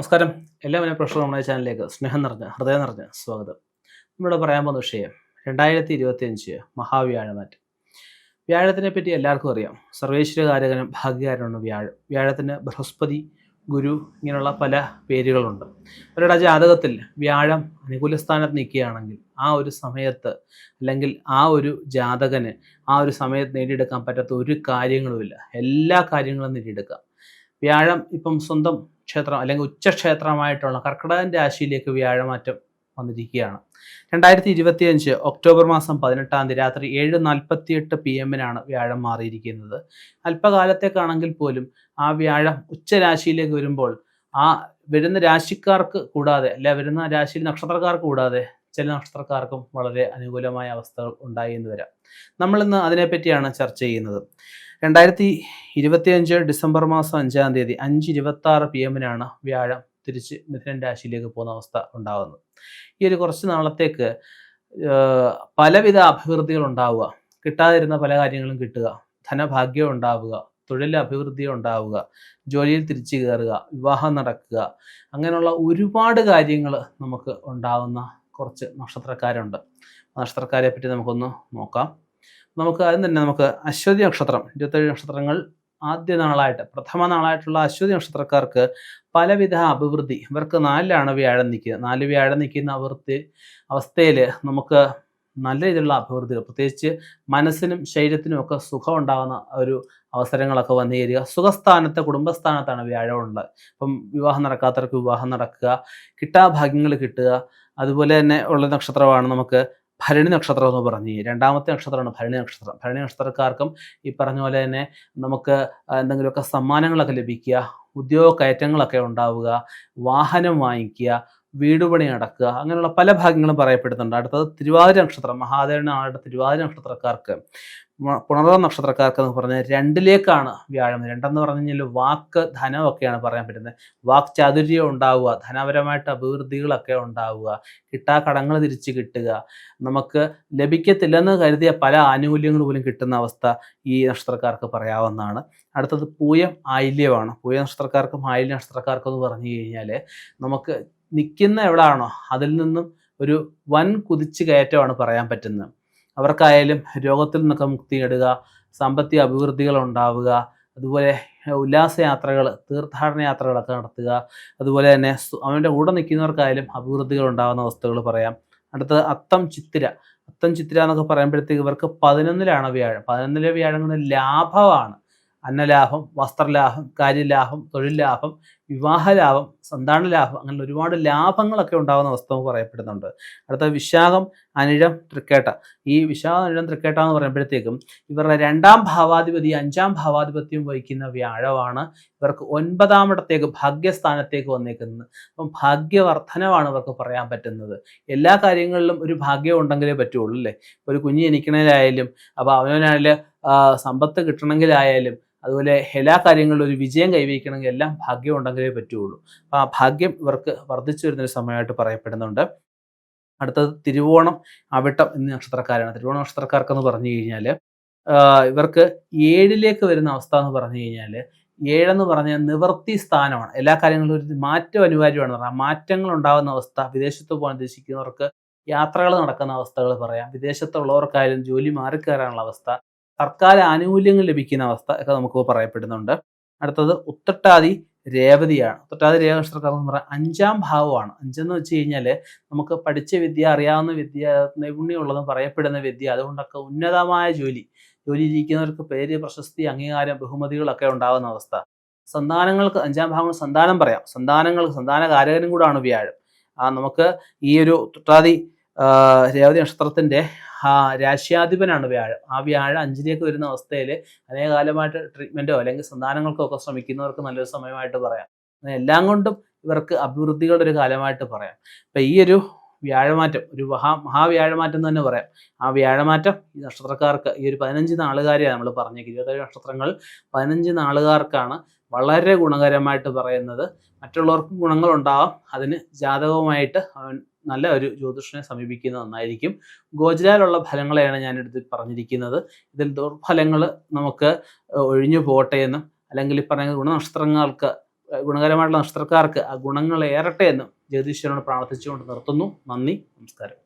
നമസ്കാരം. എല്ലാവരും പ്രശ്നവും നമ്മുടെ ചാനലിലേക്ക് സ്നേഹം നിറഞ്ഞ ഹൃദയം നിറഞ്ഞ സ്വാഗതം. നമ്മളിവിടെ പറയാൻ പോകുന്ന വിഷയം രണ്ടായിരത്തി ഇരുപത്തി അഞ്ച് മഹാവ്യാഴമാറ്റം. വ്യാഴത്തിനെ പറ്റി എല്ലാവർക്കും അറിയാം. സർവേശ്വരകാരകനും ഭാഗ്യകാരനാണ് വ്യാഴം. വ്യാഴത്തിന് ബൃഹസ്പതി ഗുരു ഇങ്ങനെയുള്ള പല പേരുകളുണ്ട്. അവരുടെ ജാതകത്തിൽ വ്യാഴം അനുകൂല സ്ഥാനത്ത് നിൽക്കുകയാണെങ്കിൽ ആ ഒരു സമയത്ത് അല്ലെങ്കിൽ ആ ഒരു ജാതകന് ആ ഒരു സമയത്ത് നേടിയെടുക്കാൻ പറ്റാത്ത ഒരു കാര്യങ്ങളുമില്ല. എല്ലാ കാര്യങ്ങളും നേടിയെടുക്കാം. വ്യാഴം ഇപ്പം സ്വന്തം ക്ഷേത്രം അല്ലെങ്കിൽ ഉച്ചക്ഷേത്രമായിട്ടുള്ള കർക്കിടകൻ രാശിയിലേക്ക് വ്യാഴമാറ്റം വന്നിരിക്കുകയാണ്. രണ്ടായിരത്തി ഇരുപത്തി അഞ്ച് ഒക്ടോബർ മാസം പതിനെട്ടാം തീയതി രാത്രി ഏഴ് നാൽപ്പത്തി എട്ട് പി എമ്മിനാണ് വ്യാഴം മാറിയിരിക്കുന്നത്. അല്പകാലത്തേക്കാണെങ്കിൽ പോലും ആ വ്യാഴം ഉച്ചരാശിയിലേക്ക് വരുമ്പോൾ ആ വരുന്ന രാശിക്കാർക്ക് കൂടാതെ അല്ല വരുന്ന രാശിയിൽ നക്ഷത്രക്കാർക്ക് കൂടാതെ ചില നക്ഷത്രക്കാർക്കും വളരെ അനുകൂലമായ അവസ്ഥകൾ ഉണ്ടായി എന്ന് വരാം. നമ്മളിന്ന് അതിനെപ്പറ്റിയാണ് ചർച്ച ചെയ്യുന്നത്. രണ്ടായിരത്തി ഇരുപത്തിയഞ്ച് ഡിസംബർ മാസം അഞ്ചാം തീയതി അഞ്ച് ഇരുപത്തി ആറ് പി എമ്മിനാണ് വ്യാഴം തിരിച്ച് മിഥുനൻ രാശിയിലേക്ക് പോകുന്ന അവസ്ഥ ഉണ്ടാകുന്നത് ഈ ഒരു കുറച്ച് നാളത്തേക്ക് പലവിധ അഭിവൃദ്ധികൾ ഉണ്ടാവുക. കിട്ടാതിരുന്ന പല കാര്യങ്ങളും കിട്ടുക. ധനഭാഗ്യം ഉണ്ടാവുക. തൊഴിൽ അഭിവൃദ്ധി ഉണ്ടാവുക. ജോലിയിൽ തിരിച്ചു കയറുക. വിവാഹം നടക്കുക. അങ്ങനെയുള്ള ഒരുപാട് കാര്യങ്ങൾ നമുക്ക് ഉണ്ടാവുന്ന കുറച്ച് നക്ഷത്രക്കാരുണ്ട്. നക്ഷത്രക്കാരെ പറ്റി നമുക്കൊന്ന് നോക്കാം. നമുക്ക് ആദ്യം തന്നെ നമുക്ക് അശ്വതി നക്ഷത്രം ഇരുപത്തേഴ് നക്ഷത്രങ്ങൾ ആദ്യ നാളായിട്ട് പ്രഥമ നാളായിട്ടുള്ള അശ്വതി നക്ഷത്രക്കാർക്ക് പലവിധ അഭിവൃദ്ധി. ഇവർക്ക് നാലിലാണ് വ്യാഴം നിൽക്കുക. നാല് വ്യാഴം നിൽക്കുന്ന അവൃത്തി അവസ്ഥയിൽ നമുക്ക് നല്ല രീതിയിലുള്ള അഭിവൃദ്ധികൾ പ്രത്യേകിച്ച് മനസ്സിനും ശരീരത്തിനും ഒക്കെ സുഖം ഉണ്ടാകുന്ന ഒരു അവസരങ്ങളൊക്കെ വന്നു ചേരുക. സുഖസ്ഥാനത്ത് കുടുംബസ്ഥാനത്താണ് വ്യാഴമുള്ളത് ഇപ്പം വിവാഹം നടക്കാത്തവർക്ക് വിവാഹം നടക്കുക. കിട്ടാഭാഗ്യങ്ങൾ കിട്ടുക. അതുപോലെ തന്നെ ഉള്ള നക്ഷത്രമാണ് നമുക്ക് ഭരണി നക്ഷത്രം എന്ന് പറഞ്ഞു. രണ്ടാമത്തെ നക്ഷത്രമാണ് ഭരണി നക്ഷത്രം. ഭരണി നക്ഷത്രക്കാർക്കും ഈ പറഞ്ഞ പോലെ തന്നെ നമുക്ക് എന്തെങ്കിലുമൊക്കെ സമ്മാനങ്ങളൊക്കെ ലഭിക്കുക ഉദ്യോഗ കയറ്റങ്ങളൊക്കെ ഉണ്ടാവുക വാഹനം വാങ്ങിക്കുക വീട് അടക്കുക നടക്കുക അങ്ങനെയുള്ള പല ഭാഗ്യങ്ങളും പറയപ്പെടുന്നുണ്ട്. അടുത്തത് തിരുവാതിര നക്ഷത്രം. മഹാദേവനാളുടെ തിരുവാതിര നക്ഷത്രക്കാർക്ക്. പുണർവ നക്ഷത്രക്കാർക്ക് എന്ന് പറഞ്ഞാൽ രണ്ടിലേക്കാണ് വ്യാഴം. രണ്ടെന്ന് പറഞ്ഞു കഴിഞ്ഞാൽ വാക്ക് ധനമൊക്കെയാണ് പറയാൻ പറ്റുന്നത്. വാക്ക് ചാതുര്യം ഉണ്ടാവുക ധനപരമായിട്ട് അഭിവൃദ്ധികളൊക്കെ ഉണ്ടാവുക കിട്ടാ കടങ്ങൾ തിരിച്ച് കിട്ടുക. നമുക്ക് ലഭിക്കത്തില്ലെന്ന് കരുതിയ പല ആനുകൂല്യങ്ങൾ പോലും കിട്ടുന്ന അവസ്ഥ ഈ നക്ഷത്രക്കാർക്ക് പറയാവുന്നതാണ്. അടുത്തത് പൂയം ആയില്യമാണ്. പൂയ നക്ഷത്രക്കാർക്കും ആയില്യ നക്ഷത്രക്കാർക്കും എന്ന് പറഞ്ഞു കഴിഞ്ഞാൽ നമുക്ക് നിൽക്കുന്ന എവിടാണോ അതിൽ നിന്നും ഒരു വൻ കുതിച്ചു കയറ്റമാണ് പറയാൻ പറ്റുന്നത്. അവർക്കായാലും രോഗത്തിൽ നിന്നൊക്കെ മുക്തി നേടുക സാമ്പത്തിക അഭിവൃദ്ധികൾ ഉണ്ടാവുക അതുപോലെ ഉല്ലാസയാത്രകൾ തീർത്ഥാടന യാത്രകളൊക്കെ നടത്തുക അതുപോലെ തന്നെ അവന്റെ കൂടെ നിൽക്കുന്നവർക്കായാലും അഭിവൃദ്ധികൾ ഉണ്ടാകുന്ന അവസ്ഥകൾ പറയാം. അടുത്തത് അത്തം ചിത്തിര. അത്തം ചിത്തിര എന്നൊക്കെ പറയുമ്പോഴത്തേക്ക് ഇവർക്ക് പതിനൊന്നിലാണ് വ്യാഴം പതിനൊന്നിലെ വ്യാഴം കൊണ്ട് ലാഭമാണ്. അന്നലാഭം വസ്ത്രലാഭം കാര്യലാഭം തൊഴിൽ ലാഭം വിവാഹ ലാഭം സന്താന ലാഭം അങ്ങനെ ഒരുപാട് ലാഭങ്ങളൊക്കെ ഉണ്ടാകുന്ന അവസ്ഥ പറയപ്പെടുന്നുണ്ട്. അടുത്ത വിശാഖം അനിഴം തൃക്കേട്ട. ഈ വിശാഖം അനിഴം തൃക്കേട്ട എന്ന് പറയുമ്പോഴത്തേക്കും ഇവരുടെ രണ്ടാം ഭാവാധിപതി അഞ്ചാം ഭാവാധിപത്യം വഹിക്കുന്ന വ്യാഴമാണ് ഇവർക്ക് ഒൻപതാമിടത്തേക്ക് ഭാഗ്യസ്ഥാനത്തേക്ക് വന്നേക്കുന്നത്. അപ്പം ഭാഗ്യവർദ്ധനമാണ് ഇവർക്ക് പറയാൻ പറ്റുന്നത്. എല്ലാ കാര്യങ്ങളിലും ഒരു ഭാഗ്യം ഉണ്ടെങ്കിലേ പറ്റുള്ളൂ അല്ലേ? ഒരു കുഞ്ഞ് ജനിക്കണേലായാലും അപ്പോൾ അവനവനായാലും സമ്പത്ത് കിട്ടണമെങ്കിലായാലും അതുപോലെ എല്ലാ കാര്യങ്ങളിലും ഒരു വിജയം കൈവരിക്കണമെങ്കിൽ എല്ലാം ഭാഗ്യം ഉണ്ടെങ്കിലേ പറ്റുകയുള്ളൂ അപ്പോൾ ആ ഭാഗ്യം ഇവർക്ക് വർദ്ധിച്ചു വരുന്നൊരു സമയമായിട്ട് പറയപ്പെടുന്നുണ്ട്. അടുത്തത് തിരുവോണം അവിട്ടം എന്ന നക്ഷത്രക്കാരാണ്. തിരുവോണം നക്ഷത്രക്കാർക്കെന്ന് പറഞ്ഞു കഴിഞ്ഞാൽ ഇവർക്ക് ഏഴിലേക്ക് വരുന്ന അവസ്ഥ എന്ന് പറഞ്ഞു കഴിഞ്ഞാൽ ഏഴെന്ന് പറഞ്ഞാൽ നിവർത്തി സ്ഥാനമാണ്. എല്ലാ കാര്യങ്ങളും ഒരു മാറ്റം അനിവാര്യമാണ്. പറയാം മാറ്റങ്ങൾ ഉണ്ടാകുന്ന അവസ്ഥ വിദേശത്ത് പോകാൻ ഉദ്ദേശിക്കുന്നവർക്ക് യാത്രകൾ നടക്കുന്ന അവസ്ഥകൾ പറയാം. വിദേശത്തുള്ളവർക്കായാലും ജോലി മാറിക്കയറാനുള്ള അവസ്ഥ സർക്കാർ ആനുകൂല്യങ്ങൾ ലഭിക്കുന്ന അവസ്ഥ ഒക്കെ നമുക്ക് പറയപ്പെടുന്നുണ്ട്. അടുത്തത് ഉത്തട്ടാതി രേവതിയാണ്. ഉത്തട്ടാതി രേവ എന്ന് പറഞ്ഞാൽ അഞ്ചാം ഭാവമാണ്. അഞ്ചെന്ന് വെച്ച് കഴിഞ്ഞാൽ നമുക്ക് പഠിച്ച വിദ്യ അറിയാവുന്ന വിദ്യ നൈപുണ്യമുള്ളതും പറയപ്പെടുന്ന വിദ്യ അതുകൊണ്ടൊക്കെ ഉന്നതമായ ജോലി ജോലി ഇരിക്കുന്നവർക്ക് പേര് പ്രശസ്തി അംഗീകാരം ബഹുമതികളൊക്കെ ഉണ്ടാകുന്ന അവസ്ഥ. സന്താനങ്ങൾക്ക് അഞ്ചാം ഭാഗം സന്താനം പറയാം. സന്താനങ്ങൾക്ക് സന്താനകാരകനും കൂടാണ് വ്യാഴം. ആ നമുക്ക് ഈ ഒരു തുട്ടാതി ആ, രേവതി നക്ഷത്രത്തിന്റെ ആ രാശ്യാധിപനാണ് വ്യാഴം. ആ വ്യാഴം അഞ്ചിലേക്ക് വരുന്ന അവസ്ഥയിൽ അനേകാലമായിട്ട് ട്രീറ്റ്മെന്റോ അല്ലെങ്കിൽ സന്താനങ്ങൾക്കോ ഒക്കെ ശ്രമിക്കുന്നവർക്ക് നല്ലൊരു സമയമായിട്ട് പറയാം. എല്ലാം കൊണ്ടും ഇവർക്ക് അഭിവൃദ്ധികളുടെ ഒരു കാലമായിട്ട് പറയാം. അപ്പൊ ഈ ഒരു വ്യാഴമാറ്റം ഒരു മഹാ മഹാവ്യാഴമാറ്റം എന്ന് തന്നെ പറയാം. ആ വ്യാഴമാറ്റം ഈ നക്ഷത്രക്കാർക്ക് ഈ ഒരു പതിനഞ്ച് നാളുകാരെയാണ് നമ്മൾ പറഞ്ഞേക്ക് ഇരുപത്തേഴ് നക്ഷത്രങ്ങൾ പതിനഞ്ച് നാളുകാർക്കാണ് വളരെ ഗുണകരമായിട്ട് പറയുന്നത്. മറ്റുള്ളവർക്കും ഗുണങ്ങളുണ്ടാവാം. അതിന് ജാതകവുമായിട്ട് നല്ല ഒരു ജ്യോതിഷനെ സമീപിക്കുന്നത് നന്നായിരിക്കും. ഗോചരാലുള്ള ഫലങ്ങളെയാണ് ഞാൻ എടുത്ത് പറഞ്ഞിരിക്കുന്നത്. ഇതിൽ ദുർഫലങ്ങൾ നമുക്ക് ഒഴിഞ്ഞു പോട്ടെ എന്നും അല്ലെങ്കിൽ ഈ പറഞ്ഞ ഗുണനക്ഷത്രങ്ങൾക്ക് ഗുണകരമായിട്ടുള്ള നക്ഷത്രക്കാർക്ക് ആ ഗുണങ്ങൾ ഏറട്ടെ എന്നും ജ്യോതിഷനോട് പ്രാർത്ഥിച്ചുകൊണ്ട് നിർത്തുന്നു. നന്ദി നമസ്കാരം.